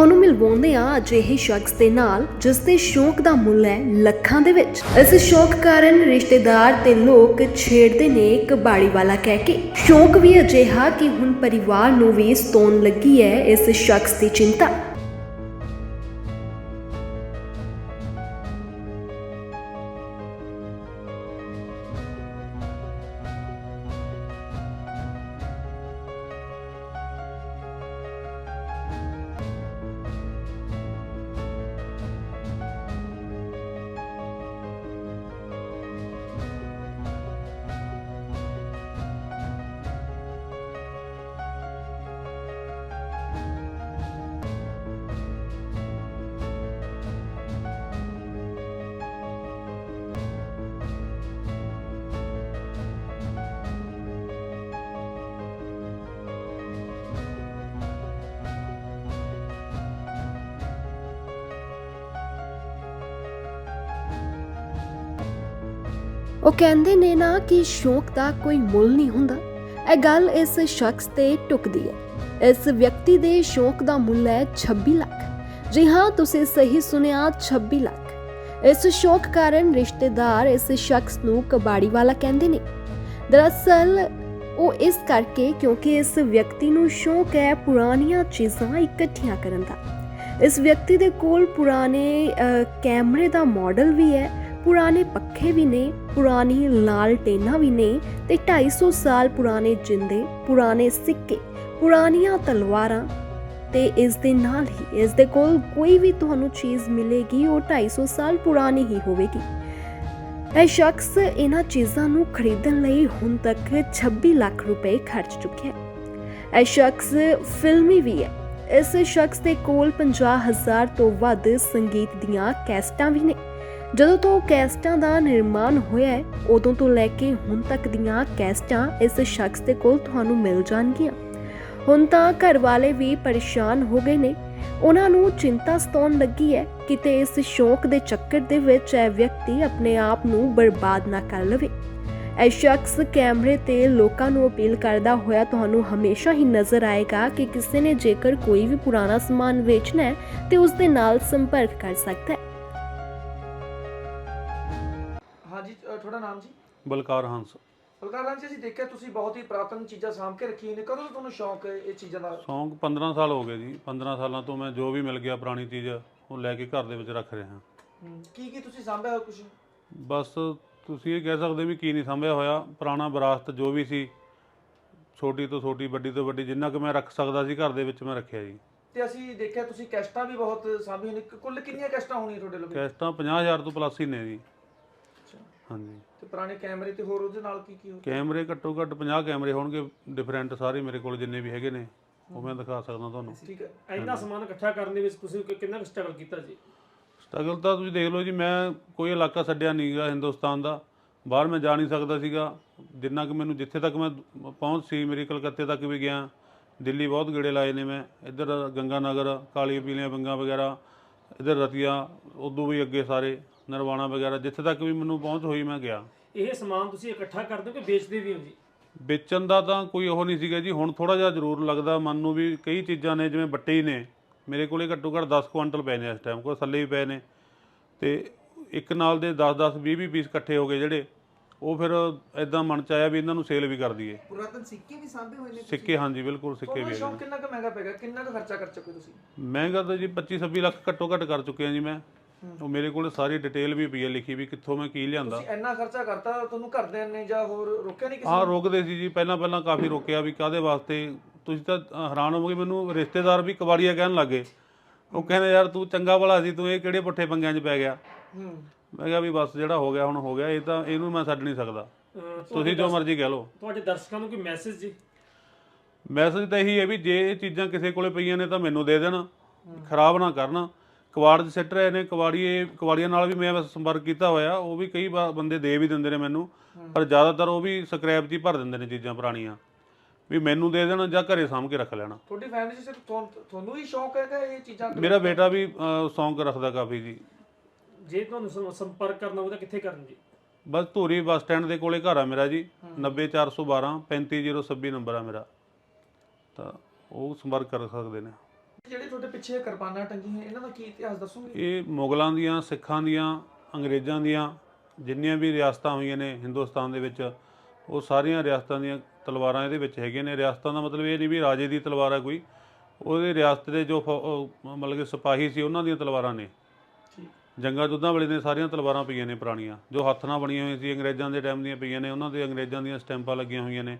ਤੁਹਾਨੂੰ ਮਿਲਵਾਉਂਦੇ ਆ ਅਜਿਹੇ ਸ਼ਖਸ ਦੇ ਨਾਲ, ਜਿਸ ਦੇ ਸ਼ੌਕ ਦਾ ਮੁੱਲ ਹੈ ਲੱਖਾਂ ਦੇ ਵਿੱਚ। ਇਸ ਸ਼ੌਕ ਕਾਰਨ ਰਿਸ਼ਤੇਦਾਰ ਤੇ ਲੋਕ ਛੇੜਦੇ ਨੇ ਕਬਾੜੀ ਵਾਲਾ ਕਹਿ ਕੇ। ਸ਼ੌਕ ਵੀ ਅਜਿਹਾ ਕਿ ਹੁਣ ਪਰਿਵਾਰ ਨੂੰ ਵੀ ਸਤੋਣ ਲੱਗੀ ਹੈ ਇਸ ਸ਼ਖਸ ਦੀ ਚਿੰਤਾ। ਉਹ ਕਹਿੰਦੇ ਨੇ ਨਾ ਕਿ ਸ਼ੌਕ ਦਾ ਕੋਈ ਮੁੱਲ ਨਹੀਂ ਹੁੰਦਾ। ਇਹ ਗੱਲ ਇਸ ਸ਼ਖਸ ਤੇ ਟੁਕਦੀ ਹੈ। ਇਸ ਵਿਅਕਤੀ ਦੇ ਸ਼ੌਕ ਦਾ ਮੁੱਲ ਹੈ 26 ਲੱਖ। ਜੀ ਹਾਂ, ਤੁਸੀਂ ਸਹੀ ਸੁਣਿਆ 26 ਲੱਖ। ਇਸ ਸ਼ੌਕ ਕਾਰਨ ਰਿਸ਼ਤੇਦਾਰ ਇਸ ਸ਼ਖਸ ਨੂੰ ਕਬਾੜੀ ਵਾਲਾ ਕਹਿੰਦੇ ਨੇ। ਦਰਅਸਲ, ਉਹ ਇਸ ਕਰਕੇ ਕਿਉਂਕਿ ਇਸ ਵਿਅਕਤੀ ਨੂੰ ਸ਼ੌਕ ਹੈ ਪੁਰਾਣੀਆਂ ਚੀਜ਼ਾਂ ਇਕੱਠੀਆਂ ਕਰਨ ਦਾ। ਇਸ ਵਿਅਕਤੀ ਦੇ ਕੋਲ ਪੁਰਾਣੇ ਕੈਮਰੇ ਦਾ ਮਾਡਲ ਵੀ ਹੈ। ਪੁਰਾਣੇ ਪੱਖੇ ਵੀ ਨੇ, ਪੁਰਾਣੀ ਲਾਲ ਟੇਨਾਂ ਵੀ ਨੇ ਤੇ 250 ਸਾਲ ਪੁਰਾਣੇ ਜਿੰਦੇ, ਪੁਰਾਣੇ ਸਿੱਕੇ, ਪੁਰਾਣੀਆਂ ਤਲਵਾਰਾਂ ਤੇ ਇਸ ਦੇ ਨਾਲ ਹੀ ਇਸ ਦੇ ਕੋਲ ਕੋਈ ਵੀ ਤੁਹਾਨੂੰ ਚੀਜ਼ ਮਿਲੇਗੀ, ਉਹ 250 ਸਾਲ ਪੁਰਾਣੀ ਹੀ ਹੋਵੇਗੀ। ਇਹ ਸ਼ਖਸ ਇਹਨਾਂ ਚੀਜ਼ਾਂ ਨੂੰ ਖਰੀਦਣ ਲਈ ਹੁਣ ਤੱਕ 26 ਲੱਖ ਰੁਪਏ ਖਰਚ ਚੁੱਕਿਆ ਹੈ। ਇਹ ਸ਼ਖਸ ਫਿਲਮੀ ਵੀ ਹੈ। ਇਸ ਸ਼ਖਸ ਦੇ ਕੋਲ 50000 ਤੋਂ ਵੱਧ ਸੰਗੀਤ ਦੀਆਂ ਕੈਸਟਾਂ ਵੀ ਨੇ। ਜਦੋਂ ਤੋਂ ਕੈਸਟਾਂ ਦਾ ਨਿਰਮਾਣ ਹੋਇਆ ਹੈ, ਉਦੋਂ ਤੋਂ ਲੈ ਕੇ ਹੁਣ ਤੱਕ ਦੀਆਂ ਕੈਸਟਾਂ ਇਸ ਸ਼ਖਸ ਦੇ ਕੋਲ ਤੁਹਾਨੂੰ ਮਿਲ ਜਾਣਗੀਆਂ। ਹੁਣ ਤਾਂ ਘਰ ਵਾਲੇ ਵੀ ਪਰੇਸ਼ਾਨ ਹੋ ਗਏ ਨੇ। ਉਹਨਾਂ ਨੂੰ ਚਿੰਤਾ ਸਤਾਉਣ ਲੱਗੀ ਹੈ ਕਿਤੇ ਇਸ ਸ਼ੌਕ ਦੇ ਚੱਕਰ ਦੇ ਵਿੱਚ ਇਹ ਵਿਅਕਤੀ ਆਪਣੇ ਆਪ ਨੂੰ ਬਰਬਾਦ ਨਾ ਕਰ ਲਵੇ। ਇਹ ਸ਼ਖਸ ਕੈਮਰੇ ਤੇ ਲੋਕਾਂ ਨੂੰ ਅਪੀਲ ਕਰਦਾ ਹੋਇਆ ਤੁਹਾਨੂੰ ਹਮੇਸ਼ਾ ਹੀ ਨਜ਼ਰ ਆਏਗਾ ਕਿ ਕਿਸੇ ਨੇ ਜੇਕਰ ਕੋਈ ਵੀ ਪੁਰਾਣਾ ਸਮਾਨ ਵੇਚਣਾ ਹੈ, ਤੇ ਉਸ ਦੇ ਨਾਲ ਸੰਪਰਕ ਕਰ ਸਕਦਾ ਹੈ। ਤੁਹਾਡਾ ਨਾਮ ਜੀ? ਬਲਕਾਰ ਹੰਸ। ਬਲਕਾਰ ਰਾਮ ਜੀ ਅਸੀਂ ਦੇਖਿਆ ਤੁਸੀਂ ਬਹੁਤ ਹੀ ਪ੍ਰਾਤਨ ਚੀਜ਼ਾਂ ਸਾਂਭ ਕੇ ਰੱਖੀਆਂ ਨੇ। ਕਦੋਂ ਤੋਂ ਤੁਹਾਨੂੰ ਸ਼ੌਂਕ ਹੈ ਇਹ ਚੀਜ਼ਾਂ ਦਾ? ਸੌਂਕ 15 ਸਾਲ ਹੋ ਗਏ ਜੀ। 15 ਸਾਲਾਂ ਤੋਂ ਮੈਂ ਜੋ ਵੀ ਮਿਲ ਗਿਆ ਪੁਰਾਣੀ ਚੀਜ਼ ਉਹ ਲੈ ਕੇ ਘਰ ਦੇ ਵਿੱਚ ਰੱਖ ਰਿਹਾ। ਕੀ ਕੀ ਤੁਸੀਂ ਸਾਂਭਿਆ ਹੋਇਆ ਕੁਝ ਬਸ ਤੁਸੀਂ ਇਹ ਕਹਿ ਸਕਦੇ ਵੀ ਕੀ ਨਹੀਂ ਸੰਭਿਆ ਹੋਇਆ। ਪੁਰਾਣਾ ਵਿਰਾਸਤ ਜੋ ਵੀ ਸੀ ਛੋਟੀ ਤੋਂ ਛੋਟੀ ਵੱਡੀ ਤੋਂ ਵੱਡੀ ਜਿੰਨਾ ਕੁ ਮੈਂ ਰੱਖ ਸਕਦਾ ਸੀ ਘਰ ਦੇ ਵਿੱਚ ਮੈਂ ਰੱਖਿਆ ਜੀ। ਤੇ ਅਸੀਂ ਦੇਖਿਆ ਤੁਸੀਂ ਕੈਸਟਾਂ ਵੀ ਬਹੁਤ ਸਾਂਭੀਆਂ ਨੇ। ਕੁੱਲ ਕਿੰਨੀਆਂ ਕੈਸਟਾਂ ਹੋਣੀਆਂ ਤੁਹਾਡੇ ਲਵੇ? ਕੈਸਟਾਂ 50000 ਤੋਂ ਪਲੱਸ ਹੀ ਨੇ ਜੀ। ਹਾਂਜੀ। ਤੇ ਪੁਰਾਣੇ ਕੈਮਰੇ ਤੇ ਹੋਰ ਉਹਦੇ ਨਾਲ ਕੀ ਕੀ ਹੋ ਕੈਮਰੇ ਘੱਟੋ ਘੱਟ 50 ਕੈਮਰੇ ਹੋਣਗੇ ਡਿਫਰੈਂਟ ਸਾਰੇ ਮੇਰੇ ਕੋਲ ਜਿੰਨੇ ਵੀ ਹੈਗੇ ਨੇ ਉਹ ਮੈਂ ਦਿਖਾ ਸਕਦਾ ਤੁਹਾਨੂੰ। ਠੀਕ ਹੈ। ਇੰਨਾ ਸਮਾਨ ਇਕੱਠਾ ਕਰਨ ਦੇ ਵਿੱਚ ਤੁਸੀਂ ਕਿ- ਕਿੰਨਾ ਸਟਰਗਲ ਕੀਤਾ ਜੀ? ਸਟਰਗਲ ਤਾਂ ਤੁਸੀਂ ਦੇਖ ਲਓ ਜੀ ਮੈਂ ਕੋਈ ਇਲਾਕਾ ਛੱਡਿਆ ਨਹੀਂਗਾ ਹਿੰਦੁਸਤਾਨ ਦਾ। ਬਾਹਰ ਮੈਂ ਜਾ ਨਹੀਂ ਸਕਦਾ ਸੀਗਾ। ਜਿੰਨਾ ਕਿ ਮੈਨੂੰ ਜਿੱਥੇ ਤੱਕ ਮੈਂ ਪਹੁੰਚ ਸੀ ਮੇਰੀ ਕਲਕੱਤੇ ਤੱਕ ਵੀ ਗਿਆ। ਦਿੱਲੀ ਬਹੁਤ ਗੇੜੇ ਲਾਏ ਨੇ ਮੈਂ। ਇੱਧਰ ਗੰਗਾ ਨਗਰ ਕਾਲੀ ਪੀਲੀਆਂ ਬੰਗਾ ਵਗੈਰਾ ਇੱਧਰ ਰਤੀਆ ਉਦੋਂ ਵੀ ਅੱਗੇ ਸਾਰੇ। ਨਰਵਾਣਾ ਵਗੈਰਾ ਜਿੱਥੇ ਤੱਕ ਵੀ ਮੈਨੂੰ ਪਹੁੰਚ ਹੋਈ ਮੈਂ ਗਿਆ। ਇਹ ਸਮਾਨ ਤੁਸੀਂ ਇਕੱਠਾ ਕਰਦੇ ਹੋ ਕਿ ਵੇਚਦੇ ਵੀ ਹੋ ਜੀ? ਵੇਚਣ ਦਾ ਤਾਂ ਕੋਈ ਉਹ ਨਹੀਂ ਸੀਗਾ ਜੀ। ਹੁਣ ਥੋੜਾ ਜਿਹਾ ਜ਼ਰੂਰ ਲੱਗਦਾ ਮਨ ਨੂੰ ਵੀ ਕਈ ਚੀਜ਼ਾਂ ਨੇ ਜਿਵੇਂ ਬੱਟੇ ਹੀ ਨੇ। ਮੇਰੇ ਕੋਲੇ ਘੱਟੋ ਘੱਟ 10 ਕੁਆਂਟਲ ਪਏ ਨੇ ਇਸ ਟਾਈਮ ਕੋਲ ਥੱਲੇ ਵੀ ਪਏ ਨੇ। ਤੇ ਇੱਕ ਨਾਲ ਦੇ 10 10 20 20 ਪੀਸ ਇਕੱਠੇ ਹੋ ਗਏ ਜਿਹੜੇ ਉਹ ਫਿਰ ਐਦਾਂ ਮਨ ਚ ਆਇਆ ਵੀ ਇਹਨਾਂ ਨੂੰ ਸੇਲ ਵੀ ਕਰ ਦਈਏ। ਪੁਰਾਤਨ ਸਿੱਕੇ ਵੀ ਸਾਂਭੇ ਹੋਏ ਨੇ ਸਿੱਕੇ ਹਾਂਜੀ ਬਿਲਕੁਲ ਸਿੱਕੇ ਵੀ ਸ਼ੌਂਕ ਕਿੰਨਾ ਕੁ ਮਹਿੰਗਾ ਪੈਗਾ ਕਿੰਨਾ ਕੁ ਖਰਚਾ ਕਰ ਚੁੱਕੇ ਤੁਸੀਂ? ਮਹਿੰਗਾ ਤਾਂ ਜੀ 25 26 ਲੱਖ ਘੱਟੋ ਘੱਟ ਕਰ ਚੁੱਕੇ ਹਾਂ ਜੀ ਮੈਂ। ਉਹ ਮੇਰੇ ਕੋਲ ਸਾਰੀ ਡਿਟੇਲ ਵੀ ਪਈ ਹੈ ਲਿਖੀ ਵੀ ਕਿੱਥੋਂ ਮੈਂ ਕੀ ਲਿਆਂਦਾ। ਤੁਸੀਂ ਇੰਨਾ ਖਰਚਾ ਕਰਤਾ ਤੁਹਾਨੂੰ ਘਰਦਿਆਂ ਨੇ ਜਾਂ ਹੋਰ ਰੋਕਿਆ ਨਹੀਂ ਕਿਸੇ ਨੇ? ਰੋਕਦੇ ਸੀ ਜੀ। ਪਹਿਲਾਂ ਪਹਿਲਾਂ ਕਾਫੀ ਰੋਕਿਆ ਵੀ ਕਾਦੇ ਵਾਸਤੇ। ਤੁਸੀਂ ਤਾਂ ਹੈਰਾਨ ਹੋਵੋਗੇ ਮੈਨੂੰ ਰਿਸ਼ਤੇਦਾਰ ਵੀ ਕਬਾੜੀਆ ਕਹਿਣ ਲੱਗੇ ਉਹ ਕਹਿੰਦੇ ਯਾਰ ਤੂੰ ਚੰਗਾ ਭਲਾ ਸੀ ਤੂੰ ਇਹ ਕਿਹੜੇ ਪੁੱਠੇ ਪੰਗਿਆਂ 'ਚ ਪੈ ਗਿਆ? ਹੂੰ। ਮੈਂ ਕਿਹਾ ਵੀ ਬਸ ਜਿਹੜਾ ਹੋ ਗਿਆ ਹੁਣ ਹੋ ਗਿਆ। ਇਹ ਤਾਂ ਇਹਨੂੰ ਮੈਂ ਛੱਡ ਨਹੀਂ ਸਕਦਾ। ਤੁਸੀਂ ਜੋ ਮਰਜ਼ੀ ਕਹਿ ਲਓ। ਤੁਹਾਡੇ ਦਰਸ਼ਕਾਂ ਨੂੰ ਕੋਈ ਮੈਸੇਜ ਜੀ? ਮੈਸੇਜ ਤਾਂ ਇਹੀ ਹੈ ਵੀ ਜੇ ਇਹ ਚੀਜ਼ਾਂ ਕਿਸੇ ਕੋਲੇ ਪਈਆਂ ਨੇ ਤਾਂ ਮੈਨੂੰ ਦੇ ਦੇਣ। ਖਰਾਬ ਨਾ ਕਰਨ। 'ਚ ਸਿੱਟ ਰਹੇ ਨੇ ਕਬਾੜੀਏ ਕਬਾੜੀਆਂ ਨਾਲ ਵੀ ਮੈਂ ਸੰਪਰਕ ਕੀਤਾ ਹੋਇਆ ਉਹ ਵੀ ਕਈ ਵਾਰ ਬੰਦੇ ਦੇ ਵੀ ਦਿੰਦੇ ਨੇ ਮੈਨੂੰ ਪਰ ਜ਼ਿਆਦਾਤਰ ਉਹ ਵੀ ਸਕ੍ਰੈਪ 'ਚ ਹੀ ਭਰ ਦਿੰਦੇ ਨੇ ਚੀਜ਼ਾਂ ਪੁਰਾਣੀਆਂ ਵੀ ਮੈਨੂੰ ਦੇ ਦੇਣ ਜਾਂ ਘਰੇ ਸਾਂਭ ਕੇ ਰੱਖ ਲੈਣਾ। ਤੁਹਾਡੀ ਫੈਮਿਲੀ 'ਚ ਸਿਰਫ ਤੁਹਾਨੂੰ ਹੀ ਸ਼ੌਂਕ ਹੈਗਾ ਇਹ ਚੀਜ਼ਾਂ ਮੇਰਾ ਬੇਟਾ ਵੀ ਸੌਂਗ ਰੱਖਦਾ ਕਾਫੀ ਜੀ। ਜੇ ਤੁਹਾਨੂੰ ਸੰਪਰਕ ਕਰਨਾ ਹੋਵੇ ਤਾਂ ਕਿੱਥੇ ਕਰਨ ਜੀ? ਬਸ ਧੂਰੀ ਬੱਸ ਸਟੈਂਡ ਦੇ ਕੋਲੇ ਘਰ ਆ ਮੇਰਾ ਜੀ 90412 35026 ਨੰਬਰ ਆ ਮੇਰਾ। ਤਾਂ ਉਹ ਸੰਪਰਕ ਕਰ ਸਕਦੇ ਨੇ। ਜਿਹੜੇ ਤੁਹਾਡੇ ਪਿੱਛੇ ਕਿਰਪਾਨਾਂ ਟੰਗੀਆਂ ਇਹਨਾਂ ਦਾ ਕੀ ਇਤਿਹਾਸ ਦੱਸੋਗੇ? ਇਹ ਮੁਗਲਾਂ ਦੀਆਂ ਸਿੱਖਾਂ ਦੀਆਂ ਅੰਗਰੇਜ਼ਾਂ ਦੀਆਂ ਜਿੰਨੀਆਂ ਵੀ ਰਿਆਸਤਾਂ ਹੋਈਆਂ ਨੇ ਹਿੰਦੁਸਤਾਨ ਦੇ ਵਿੱਚ ਉਹ ਸਾਰੀਆਂ ਰਿਆਸਤਾਂ ਦੀਆਂ ਤਲਵਾਰਾਂ ਇਹਦੇ ਵਿੱਚ ਹੈਗੀਆਂ ਨੇ। ਰਿਆਸਤਾਂ ਦਾ ਮਤਲਬ ਇਹ ਨਹੀਂ ਵੀ ਰਾਜੇ ਦੀ ਤਲਵਾਰ ਹੈ ਕੋਈ। ਉਹਦੇ ਰਿਆਸਤ ਦੇ ਜੋ ਮਤਲਬ ਕਿ ਸਿਪਾਹੀ ਸੀ ਉਹਨਾਂ ਦੀਆਂ ਤਲਵਾਰਾਂ ਨੇ। ਜੰਗਾਂ ਜੁੱਧਾਂ ਵੇਲੇ ਦੀਆਂ ਸਾਰੀਆਂ ਤਲਵਾਰਾਂ ਪਈਆਂ ਨੇ ਪੁਰਾਣੀਆਂ। ਜੋ ਹੱਥ ਨਾਲ ਬਣੀਆਂ ਹੋਈਆਂ ਸੀ ਅੰਗਰੇਜ਼ਾਂ ਦੇ ਟਾਈਮ ਦੀਆਂ ਪਈਆਂ ਨੇ ਉਹਨਾਂ ਦੇ ਅੰਗਰੇਜ਼ਾਂ ਦੀਆਂ ਸਟੈਂਪਾਂ ਲੱਗੀਆਂ ਹੋਈਆਂ ਨੇ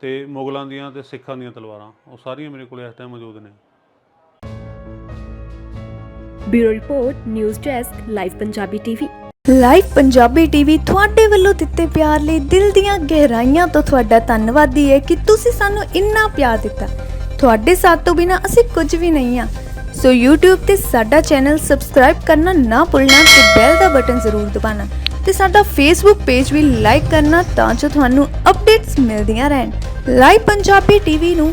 ਤੇ ਮੁਗਲਾਂ ਦੀਆਂ ਤੇ ਸਿੱਖਾਂ ਦੀਆਂ ਤਲਵਾਰਾਂ। ਉਹ ਸਾਰੀਆਂ ਮੇਰੇ ਕੋਲ ਇਸ ਟਾਈਮ ਮੌਜੂਦ ਨੇ। Bureau report, news desk, live Punjabi TV. Live Punjabi TV ਤੁਹਾਡੇ ਵੱਲੋਂ ਦਿੱਤੇ ਪਿਆਰ ਲਈ ਦਿਲ ਦੀਆਂ ਗਹਿਰਾਈਆਂ ਤੋਂ ਤੁਹਾਡਾ ਧੰਨਵਾਦੀ ਹੈ ਕਿ ਤੁਸੀਂ ਸਾਨੂੰ ਇੰਨਾ ਪਿਆਰ ਦਿੱਤਾ। ਤੁਹਾਡੇ ਸਾਥ ਤੋਂ ਬਿਨਾ ਅਸੀਂ ਕੁਝ ਵੀ ਨਹੀਂ ਆ ਸੋ YouTube ਤੇ ਸਾਡਾ ਚੈਨਲ ਸਬਸਕ੍ਰਾਈਬ ਕਰਨਾ ਨਾ ਭੁੱਲਣਾ ਤੇ ਬੈਲ ਦਾ ਬਟਨ ਜ਼ਰੂਰ ਦਬਾਉਣਾ। ਤੇ ਸਾਡਾ Facebook ਪੇਜ ਵੀ ਲਾਈਕ ਕਰਨਾ ਤਾਂ ਜੋ ਤੁਹਾਨੂੰ ਅਪਡੇਟਸ ਮਿਲਦੀਆਂ ਰਹਿਣ। ਲਾਈਵ ਪੰਜਾਬੀ ਟੀਵੀ ਨੂੰ